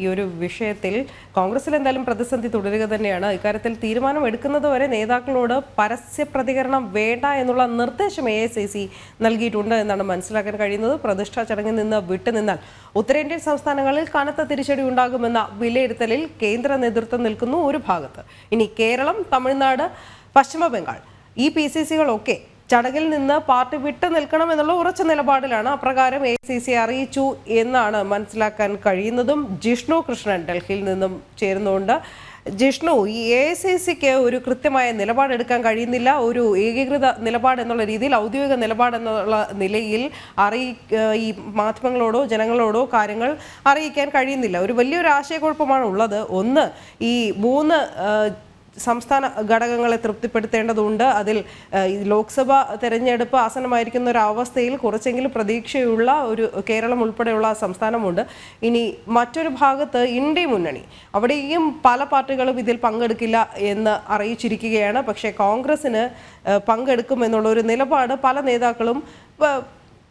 ഈ ഒരു വിഷയത്തിൽ കോൺഗ്രസിൽ എന്തായാലും പ്രതിസന്ധി തുടരുക തന്നെയാണ്. ഇക്കാര്യത്തിൽ തീരുമാനം എടുക്കുന്നതുവരെ നേതാക്കളോട് പരസ്യ പ്രതികരണം വേണ്ട എന്നുള്ള നിർദ്ദേശം എ ഐ സി നൽകിയിട്ടുണ്ട് എന്നാണ് മനസ്സിലാക്കാൻ കഴിയുന്നത്. പ്രതിഷ്ഠാ ചടങ്ങിൽ നിന്ന് വിട്ടുനിന്നാൽ ഉത്തരേന്ത്യൻ സംസ്ഥാനങ്ങളിൽ കനത്ത തിരിച്ചടി ഉണ്ടാകുമെന്ന വിലയിരുത്തലിൽ കേന്ദ്ര നേതൃത്വം നിൽക്കുന്നു ഒരു ഭാഗത്ത്. ഇനി കേരളം തമിഴ്നാട് പശ്ചിമബംഗാൾ ഈ പി സി സികളൊക്കെ ചടങ്ങിൽ നിന്ന് പാർട്ടി വിട്ടു നിൽക്കണം എന്നുള്ള ഉറച്ച നിലപാടിലാണ് അപ്രകാരം എ സി സി അറിയിച്ചു എന്നാണ് മനസ്സിലാക്കാൻ കഴിയുന്നതും ജിഷ്ണു കൃഷ്ണൻ ഡൽഹിയിൽ നിന്നും ചേരുന്നുണ്ട്. ജിഷ്ണു ഈ എ സി സിക്ക് ഒരു കൃത്യമായ നിലപാടെടുക്കാൻ കഴിയുന്നില്ല. ഒരു ഏകീകൃത നിലപാട് എന്നുള്ള രീതിയിൽ ഔദ്യോഗിക നിലപാട് എന്നുള്ള നിലയിൽ അറിയി ഈ മാധ്യമങ്ങളോടോ ജനങ്ങളോടോ കാര്യങ്ങൾ അറിയിക്കാൻ കഴിയുന്നില്ല. ഒരു വലിയൊരു ആശയക്കുഴപ്പമാണ് ഉള്ളത് ഒന്ന് ഈ മൂന്ന് സംസ്ഥാന ഘടകങ്ങളെ തൃപ്തിപ്പെടുത്തേണ്ടതുണ്ട്. അതിൽ ലോക്സഭ തെരഞ്ഞെടുപ്പ് ആസനമായിരിക്കുന്ന ഒരു അവസ്ഥയിൽ കുറച്ചെങ്കിലും പ്രതീക്ഷയുള്ള ഒരു കേരളം ഉൾപ്പെടെയുള്ള സംസ്ഥാനമുണ്ട്. ഇനി മറ്റൊരു ഭാഗത്ത് ഇന്ത്യ മുന്നണി. അവിടെയും പല പാർട്ടികളും ഇതിൽ പങ്കെടുക്കില്ല എന്ന് അറിയിച്ചിരിക്കുകയാണ്. പക്ഷേ കോൺഗ്രസിന് പങ്കെടുക്കുമെന്നുള്ള ഒരു നിലപാട് പല നേതാക്കളും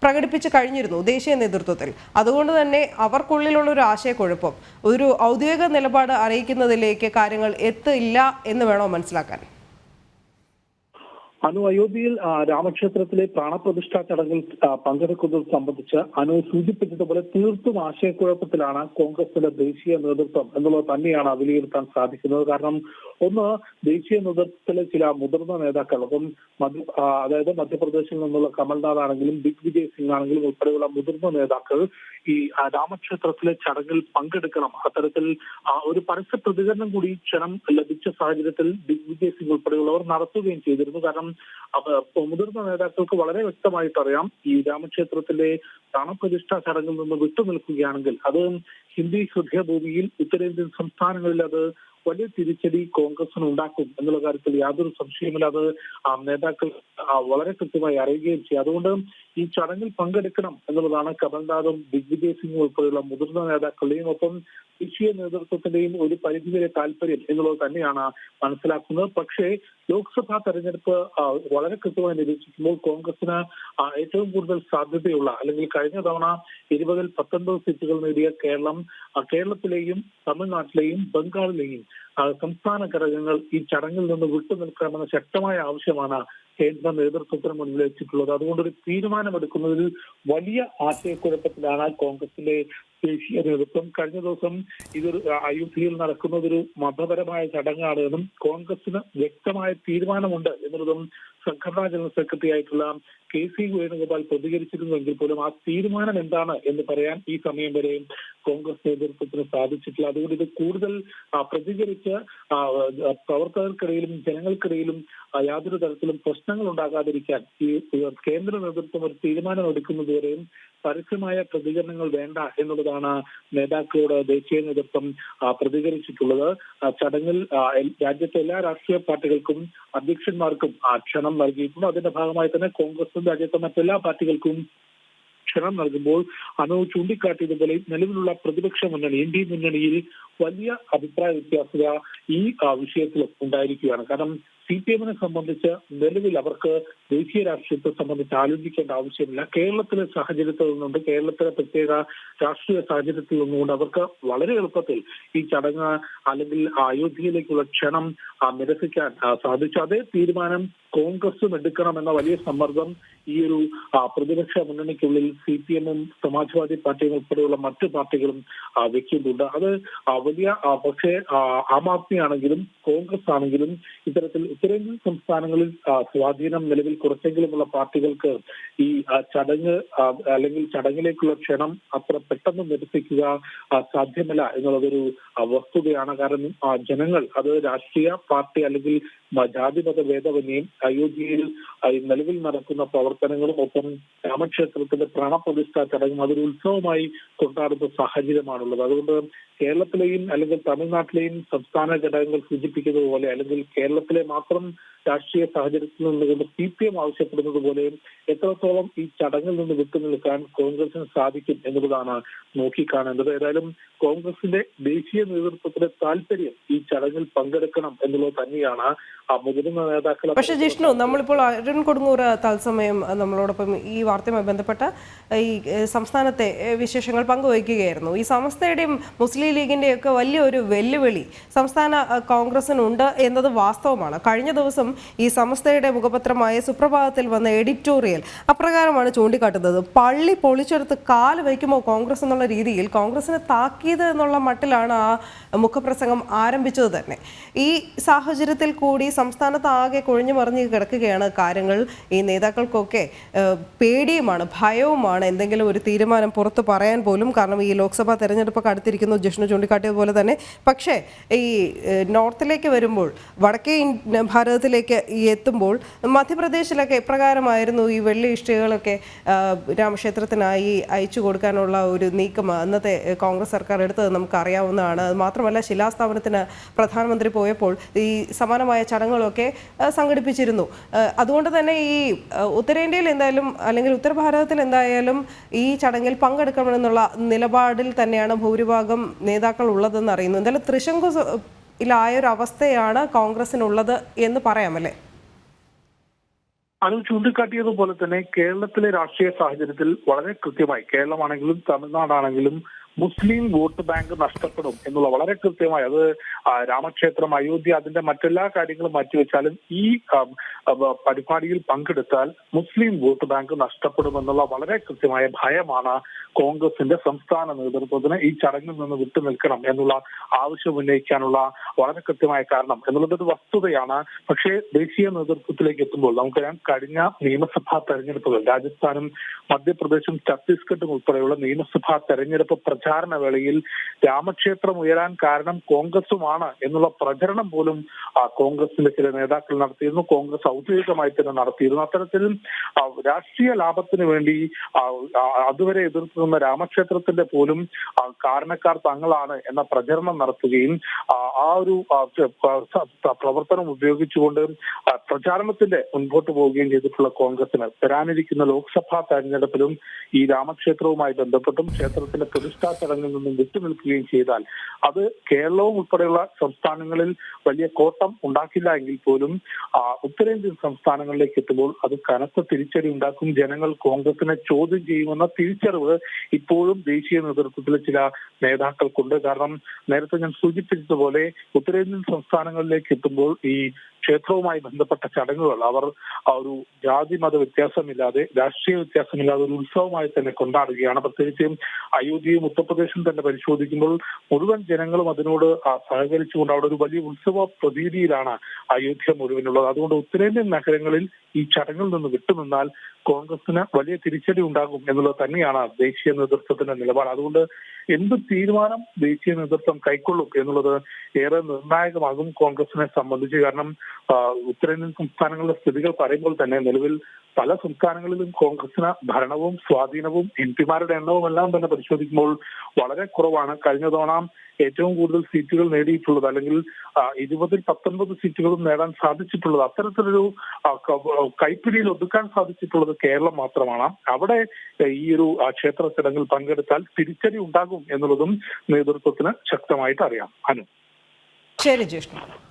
പ്രകടിപ്പിച്ച് കഴിഞ്ഞിരുന്നു ദേശീയ നേതൃത്വത്തിൽ. അതുകൊണ്ട് തന്നെ അവർക്കുള്ളിലുള്ള ഒരു ആശയക്കുഴപ്പം ഒരു ഔദ്യോഗിക നിലപാട് അറിയിക്കുന്നതിലേക്ക് കാര്യങ്ങൾ എത്തില്ല എന്ന് വേണോ മനസ്സിലാക്കാൻ? അനു അയോധ്യയിൽ രാമക്ഷേത്രത്തിലെ പ്രാണപ്രതിഷ്ഠാ ചടങ്ങിൽ പങ്കെടുക്കുന്നത് സംബന്ധിച്ച് അനു സൂചിപ്പിച്ചതുപോലെ തീർത്തും ആശയക്കുഴപ്പത്തിലാണ് കോൺഗ്രസിന്റെ ദേശീയ നേതൃത്വം എന്നുള്ളത് തന്നെയാണ് വിലയിരുത്താൻ സാധിക്കുന്നത്. കാരണം ഒന്ന് ദേശീയ നേതൃത്വത്തിലെ ചില മുതിർന്ന നേതാക്കൾ മധ്യ അതായത് മധ്യപ്രദേശിൽ നിന്നുള്ള കമൽനാഥ് ആണെങ്കിലും ദിഗ്വിജയ് സിംഗ് ആണെങ്കിലും ഉൾപ്പെടെയുള്ള മുതിർന്ന നേതാക്കൾ ഈ രാമക്ഷേത്രത്തിലെ ചടങ്ങിൽ പങ്കെടുക്കണം. അത്തരത്തിൽ ഒരു പരസ്യ പ്രതികരണം കൂടി ക്ഷണം ലഭിച്ച സാഹചര്യത്തിൽ ദിഗ്വിജയ് സിംഗ് ഉൾപ്പെടെയുള്ളവർ നടത്തുകയും ചെയ്തിരുന്നു. കാരണം മുതിർന്ന നേതാക്കൾക്ക് വളരെ വ്യക്തമായിട്ട് അറിയാം ഈ രാമക്ഷേത്രത്തിലെ പ്രാണപ്രതിഷ്ഠാ ചടങ്ങിൽ നിന്ന് വിട്ടുനിൽക്കുകയാണെങ്കിൽ അത് ഹിന്ദി ഹൃദയഭൂമിയിൽ ഉത്തരേന്ത്യൻ സംസ്ഥാനങ്ങളിൽ അത് വലിയ തിരിച്ചടി കോൺഗ്രസിന് ഉണ്ടാക്കും എന്നുള്ള കാര്യത്തിൽ യാതൊരു സംശയമില്ല അത് ആ, നേതാക്കൾ വളരെ കൃത്യമായി അറിയുകയും ചെയ്യും. അതുകൊണ്ട് ഈ ചടങ്ങിൽ പങ്കെടുക്കണം എന്നുള്ളതാണ് കമൽനാഥും ദിഗ്വിജയ് സിംഗും ഉൾപ്പെടെയുള്ള മുതിർന്ന നേതാക്കളുടെയും ഒപ്പം ദേശീയ നേതൃത്വത്തിന്റെയും ഒരു പരിധിവരെ താല്പര്യം എന്നുള്ളത് തന്നെയാണ് മനസ്സിലാക്കുന്നത്. പക്ഷേ ലോക്സഭാ തെരഞ്ഞെടുപ്പ് വളരെ കൃത്യമായി നിരീക്ഷിക്കുമ്പോൾ കോൺഗ്രസിന് ഏറ്റവും കൂടുതൽ സാധ്യതയുള്ള അല്ലെങ്കിൽ കഴിഞ്ഞ തവണ ഇരുപതിൽ പത്തൊൻപത് സീറ്റുകൾ നേടിയ കേരളം കേരളത്തിലെയും തമിഴ്നാട്ടിലെയും ബംഗാളിലെയും സംസ്ഥാന ഘടകങ്ങൾ ഈ ചടങ്ങിൽ നിന്ന് വിട്ടുനിൽക്കണമെന്ന ശക്തമായ ആവശ്യമാണ് കേന്ദ്ര നേതൃത്വത്തിന് മുന്നിൽ വെച്ചിട്ടുള്ളത്. അതുകൊണ്ട് ഒരു തീരുമാനമെടുക്കുന്നതിൽ വലിയ ആശയക്കുഴപ്പത്തിലാണ് കോൺഗ്രസിലെ ദേശീയ നേതൃത്വം കഴിഞ്ഞ ദിവസം ഇതൊരു അയോധ്യയിൽ നടക്കുന്നതൊരു മതപരമായ ചടങ്ങാണ് എന്നും കോൺഗ്രസിന് വ്യക്തമായ തീരുമാനമുണ്ട് എന്നുള്ളതും സംഘടനാ ജനറൽ സെക്രട്ടറി ആയിട്ടുള്ള കെ സി വേണുഗോപാൽ പ്രതികരിച്ചിരുന്നുവെങ്കിൽ പോലും ആ തീരുമാനം എന്താണ് എന്ന് പറയാൻ ഈ സമയം വരെയും കോൺഗ്രസ് നേതൃത്വത്തിന് സാധിച്ചിട്ടില്ല. അതുകൊണ്ട് ഇത് കൂടുതൽ പ്രതികരിച്ച് പ്രവർത്തകർക്കിടയിലും ജനങ്ങൾക്കിടയിലും യാതൊരു തരത്തിലും പ്രശ്നങ്ങൾ ഉണ്ടാകാതിരിക്കാൻ ഈ കേന്ദ്ര നേതൃത്വം ഒരു തീരുമാനം എടുക്കുന്നതുവരെയും പരസ്യമായ പ്രതികരണങ്ങൾ വേണ്ട എന്നുള്ളതാണ് നേതാക്കളോട് ദേശീയ നേതൃത്വം പ്രതികരിച്ചിട്ടുള്ളത്. ചടങ്ങിൽ രാജ്യത്തെ എല്ലാ രാഷ്ട്രീയ പാർട്ടികൾക്കും അധ്യക്ഷന്മാർക്കും ക്ഷണം നൽകിയിട്ടുണ്ട്. അതിന്റെ ഭാഗമായി തന്നെ കോൺഗ്രസും രാജ്യത്തെ മറ്റെല്ലാ പാർട്ടികൾക്കും ക്ഷണം നൽകുമ്പോൾ അനു ചൂണ്ടിക്കാട്ടിയതുപോലെ നിലവിലുള്ള പ്രതിപക്ഷ മുന്നണി എൻ ഡി മുന്നണിയിൽ വലിയ അഭിപ്രായ വ്യത്യാസത ഈ വിഷയത്തിൽ ഉണ്ടായിരിക്കുകയാണ്. കാരണം സി പി എമ്മിനെ സംബന്ധിച്ച് നിലവിൽ അവർക്ക് ദേശീയ രാഷ്ട്രീയത്തെ സംബന്ധിച്ച് ആലോചിക്കേണ്ട ആവശ്യമില്ല. കേരളത്തിലെ സാഹചര്യത്തിൽ നിന്നുകൊണ്ട് കേരളത്തിലെ പ്രത്യേക രാഷ്ട്രീയ സാഹചര്യത്തിൽ നിന്നുകൊണ്ട് അവർക്ക് വളരെ എളുപ്പത്തിൽ ഈ ചടങ്ങ് അല്ലെങ്കിൽ അയോധ്യയിലേക്കുള്ള ക്ഷണം നിരസിക്കാൻ സാധിച്ചു. അതേ തീരുമാനം കോൺഗ്രസും എടുക്കണമെന്ന വലിയ സമ്മർദ്ദം ഈ ഒരു പ്രതിപക്ഷ മുന്നണിക്കുള്ളിൽ സി പി എമ്മും സമാജ്വാദി പാർട്ടിയും ഉൾപ്പെടെയുള്ള മറ്റു പാർട്ടികളും വെക്കുന്നുണ്ട്. അത് വലിയ പക്ഷേ ആം ആദ്മി ആണെങ്കിലും കോൺഗ്രസ് ആണെങ്കിലും ഇത്തരത്തിൽ ഉത്തരേന്ത്യൻ സംസ്ഥാനങ്ങളിൽ സ്വാധീനം നിലവിൽ കുറച്ചെങ്കിലുമുള്ള പാർട്ടികൾക്ക് ഈ ചടങ്ങ് അല്ലെങ്കിൽ ചടങ്ങിലേക്കുള്ള ക്ഷണം അത്ര പെട്ടെന്ന് നിരസിക്കുക സാധ്യമല്ല എന്നുള്ളതൊരു വസ്തുതയാണ്. കാരണം ജനങ്ങൾ അത് രാഷ്ട്രീയ പാർട്ടി അല്ലെങ്കിൽ ജാതിമത ഭേദമന്യം അയോധ്യയിൽ നിലവിൽ നടക്കുന്ന പ്രവർത്തനങ്ങളും ഒപ്പം രാമക്ഷേത്രത്തിന്റെ പ്രാണപ്രതിഷ്ഠ ചടങ്ങും അതൊരു ഉത്സവമായി കൊണ്ടാടുന്ന സാഹചര്യമാണുള്ളത്. അതുകൊണ്ട് കേരളത്തിലെയും അല്ലെങ്കിൽ തമിഴ്നാട്ടിലെയും സംസ്ഥാന ഘടകങ്ങൾ സൂചിപ്പിക്കുന്നത് പോലെ അല്ലെങ്കിൽ കേരളത്തിലെ മാത്രം രാഷ്ട്രീയ സാഹചര്യത്തിൽ നിന്നുകൊണ്ട് സി പി എം ആവശ്യപ്പെടുന്നത് പോലെ എത്രത്തോളം ഈ ചടങ്ങിൽ നിന്ന് വിട്ടുനിൽക്കാൻ കോൺഗ്രസിന് സാധിക്കും എന്നുള്ളതാണ് നോക്കിക്കാണേണ്ടത്. ഏതായാലും കോൺഗ്രസിന്റെ ദേശീയ നേതൃത്വത്തിലെ താല്പര്യം ഈ ചടങ്ങിൽ പങ്കെടുക്കണം എന്നുള്ളത് തന്നെയാണ് ആ മുതിർന്ന നേതാക്കൾ പക്ഷേ ജിഷ്ണു നമ്മളിപ്പോൾ അരുൺ കൊടുങ്ങൂർ തത്സമയം നമ്മളോടൊപ്പം ഈ വാർത്തയുമായി ബന്ധപ്പെട്ട ഈ സംസ്ഥാനത്തെ വിശേഷങ്ങൾ പങ്കുവയ്ക്കുകയായിരുന്നു. ഈ സമസ്തയുടെയും മുസ്ലിം മുസ്ലിം ലീഗിന്റെയൊക്കെ വലിയൊരു വെല്ലുവിളി സംസ്ഥാന കോൺഗ്രസിനുണ്ട് എന്നത് വാസ്തവമാണ്. കഴിഞ്ഞ ദിവസം ഈ സംസ്ഥയുടെ മുഖപത്രമായ സുപ്രഭാതത്തിൽ വന്ന എഡിറ്റോറിയൽ അപ്രകാരമാണ് ചൂണ്ടിക്കാട്ടുന്നത്. പള്ളി പൊളിച്ചെടുത്ത് കാൽ വയ്ക്കുമോ കോൺഗ്രസ് എന്നുള്ള രീതിയിൽ കോൺഗ്രസിന് താക്കീത് എന്നുള്ള മട്ടിലാണ് ആ മുഖപ്രസംഗം ആരംഭിച്ചത് തന്നെ. ഈ സാഹചര്യത്തിൽ കൂടി സംസ്ഥാനത്ത് ആകെ കൊഴിഞ്ഞു മറിഞ്ഞ് കിടക്കുകയാണ് കാര്യങ്ങൾ. ഈ നേതാക്കൾക്കൊക്കെ പേടിയുമാണ് ഭയവുമാണ് എന്തെങ്കിലും ഒരു തീരുമാനം പുറത്ത് പറയാൻ പോലും. കാരണം ഈ ലോക്സഭാ തെരഞ്ഞെടുപ്പൊക്കെ അടുത്തിരിക്കുന്നു ജിഷ്ണു ചൂണ്ടിക്കാട്ടിയതുപോലെ തന്നെ. പക്ഷേ ഈ നോർത്തിലേക്ക് വരുമ്പോൾ വടക്കേ ഭാരതത്തിലേക്ക് എത്തുമ്പോൾ മധ്യപ്രദേശിലൊക്കെ എപ്രകാരമായിരുന്നു ഈ വെള്ളി ഇഷ്ടികകളൊക്കെ രാമക്ഷേത്രത്തിനായി അയച്ചു കൊടുക്കാനുള്ള ഒരു നീക്കം അന്നത്തെ കോൺഗ്രസ് സർക്കാർ എടുത്തത് നമുക്കറിയാവുന്നതാണ്. അത് മാത്രമല്ല ശിലാസ്ഥാപനത്തിന് പ്രധാനമന്ത്രി പോയപ്പോൾ ഈ സമാനമായ ചടങ്ങുകളൊക്കെ സംഘടിപ്പിച്ചിരുന്നു. അതുകൊണ്ട് തന്നെ ഈ ഉത്തരേന്ത്യയിൽ എന്തായാലും അല്ലെങ്കിൽ ഉത്തരഭാരതത്തിൽ എന്തായാലും ഈ ചടങ്ങിൽ പങ്കെടുക്കണമെന്നുള്ള നിലപാടിൽ തന്നെയാണ് ഭൂരിഭാഗം നേതാക്കൾ ഉള്ളതെന്ന് അറിയുന്നു എന്തായാലും തൃശങ്കു സ- ിലായ ഒരു അവസ്ഥയാണ് കോൺഗ്രസിനുള്ളത് എന്ന് പറയാമല്ലേ? അനു ചൂണ്ടിക്കാട്ടിയതുപോലെ തന്നെ കേരളത്തിലെ രാഷ്ട്രീയ സാഹചര്യത്തിൽ വളരെ കൃത്യമായി കേരളമാണെങ്കിലും തമിഴ്നാടാണെങ്കിലും മുസ്ലിം വോട്ട് ബാങ്ക് നഷ്ടപ്പെടും എന്നുള്ള വളരെ കൃത്യമായി അത് രാമക്ഷേത്രം അയോധ്യ അതിന്റെ മറ്റെല്ലാ കാര്യങ്ങളും മാറ്റിവെച്ചാലും ഈ പരിപാടിയിൽ പങ്കെടുത്താൽ മുസ്ലിം വോട്ട് ബാങ്ക് നഷ്ടപ്പെടുമെന്നുള്ള വളരെ കൃത്യമായ ഭയമാണ് കോൺഗ്രസിന്റെ സംസ്ഥാന നേതൃത്വത്തിന് ഈ ചടങ്ങിൽ നിന്ന് വിട്ടുനിൽക്കണം എന്നുള്ള ആവശ്യം ഉന്നയിക്കാനുള്ള വളരെ കൃത്യമായ കാരണം. എന്നുള്ളത് വസ്തുതയാണ്. പക്ഷേ ദേശീയ നേതൃത്വത്തിലേക്ക് എത്തുമ്പോൾ നമുക്കറിയാം കഴിഞ്ഞ നിയമസഭാ തെരഞ്ഞെടുപ്പുകൾ രാജസ്ഥാനും മധ്യപ്രദേശും ഛത്തീസ്ഗഡും ഉൾപ്പെടെയുള്ള നിയമസഭാ തെരഞ്ഞെടുപ്പ് പ്രചാരണ വേളയിൽ രാമക്ഷേത്രം ഉയരാൻ കാരണം കോൺഗ്രസുമാണ് എന്നുള്ള പ്രചരണം പോലും കോൺഗ്രസിന്റെ ചില നേതാക്കൾ നടത്തിയിരുന്നു. കോൺഗ്രസ് ഔദ്യോഗികമായി തന്നെ നടത്തിയിരുന്നു. അത്തരത്തിൽ രാഷ്ട്രീയ ലാഭത്തിന് വേണ്ടി അതുവരെ എതിർത്ത് രാമക്ഷേത്രത്തിന്റെ പോലും കാരണക്കാർ തങ്ങളാണ് എന്ന പ്രചരണം നടത്തുകയും ആ, ഒരു പ്രവർത്തനം ഉപയോഗിച്ചുകൊണ്ട് പ്രചാരണത്തിന്റെ മുൻപോട്ട് പോവുകയും ചെയ്തിട്ടുള്ള കോൺഗ്രസിന് വരാനിരിക്കുന്ന ലോക്സഭാ തെരഞ്ഞെടുപ്പിലും ഈ രാമക്ഷേത്രവുമായി ബന്ധപ്പെട്ടും ക്ഷേത്രത്തിന്റെ പ്രതിഷ്ഠാ ചടങ്ങിൽ നിന്നും വിട്ടുനിൽക്കുകയും ചെയ്താൽ അത് കേരളവും ഉൾപ്പെടെയുള്ള സംസ്ഥാനങ്ങളിൽ വലിയ കോട്ടം ഉണ്ടാക്കില്ല എങ്കിൽ പോലും ഉത്തരേന്ത്യൻ സംസ്ഥാനങ്ങളിലേക്ക് എത്തുമ്പോൾ അത് കനത്ത തിരിച്ചടി ഉണ്ടാക്കും. ജനങ്ങൾ കോൺഗ്രസിനെ ചോദ്യം ചെയ്യുമെന്ന തിരിച്ചറിവ് ഇപ്പോഴും ദേശീയ നേതൃത്വത്തിലെ ചില നേതാക്കൾക്കുണ്ട്. കാരണം നേരത്തെ ഞാൻ സൂചിപ്പിച്ചതുപോലെ ഉത്തരേന്ത്യൻ സംസ്ഥാനങ്ങളിലേക്ക് എത്തുമ്പോൾ ഈ ക്ഷേത്രവുമായി ബന്ധപ്പെട്ട ചടങ്ങുകൾ അവർ ഒരു ജാതി മത വ്യത്യാസമില്ലാതെ രാഷ്ട്രീയ വ്യത്യാസമില്ലാതെ ഒരു ഉത്സവമായി തന്നെ കൊണ്ടാടുകയാണ്. പ്രത്യേകിച്ചും അയോധ്യയും ഉത്തർപ്രദേശും തന്നെ പരിശോധിക്കുമ്പോൾ മുഴുവൻ ജനങ്ങളും അതിനോട് സഹകരിച്ചുകൊണ്ട് അവിടെ ഒരു വലിയ ഉത്സവ പ്രതീതിയിലാണ് അയോധ്യ മുഴുവനുള്ളത്. അതുകൊണ്ട് ഉത്തരേന്ത്യൻ നഗരങ്ങളിൽ ഈ ചടങ്ങിൽ നിന്ന് വിട്ടുനിന്നാൽ കോൺഗ്രസിന് വലിയ തിരിച്ചടി ഉണ്ടാകും എന്നുള്ളത് തന്നെയാണ് ദേശീയ നേതൃത്വത്തിന്റെ നിലപാട്. അതുകൊണ്ട് എന്ത് തീരുമാനം ദേശീയ നേതൃത്വം കൈക്കൊള്ളും എന്നുള്ളത് ഏറെ നിർണായകമാകും കോൺഗ്രസിനെ സംബന്ധിച്ച്. കാരണം ഉത്തരേന്ത്യൻ സംസ്ഥാനങ്ങളിലെ സ്ഥിതികൾ പറയുമ്പോൾ തന്നെ നിലവിൽ പല സംസ്ഥാനങ്ങളിലും കോൺഗ്രസിന് ഭരണവും സ്വാധീനവും എം പിമാരുടെ എണ്ണവും എല്ലാം തന്നെ പരിശോധിക്കുമ്പോൾ വളരെ കുറവാണ്. കഴിഞ്ഞ തവണ ഏറ്റവും കൂടുതൽ സീറ്റുകൾ നേടിയിട്ടുള്ളത് അല്ലെങ്കിൽ ഇരുപതിൽ പത്തൊൻപത് സീറ്റുകളും നേടാൻ സാധിച്ചിട്ടുള്ളത് അത്തരത്തിലൊരു കൈപ്പിടിയിൽ ഒതുക്കാൻ സാധിച്ചിട്ടുള്ളത് കേരളം മാത്രമാണ്. അവിടെ ഈ ഒരു ക്ഷേത്ര ചടങ്ങിൽ പങ്കെടുത്താൽ തിരിച്ചടി ഉണ്ടാകും എന്നുള്ളതും നേതൃത്വത്തിന് ശക്തമായിട്ട് അറിയാം. അനു. ശരി ജിഷ്ണു